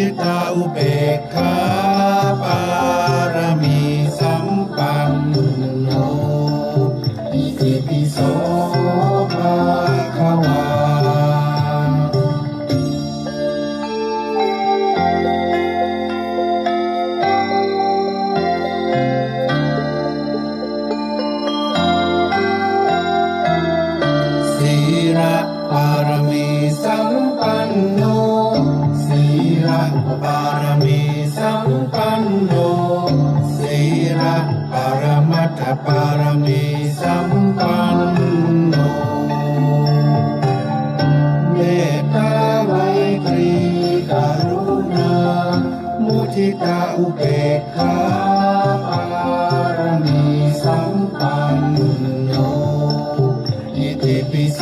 ทิตาอุเบกขาปารมีสัมปันโนอิติปิโส ปารมีสัมปันโนศีระปรมัตถปารมีสัมปันโนเมตตาไมตรีกรุณา มุทิตาอุเบกขาปารมีสัมปันโนอิติปิโส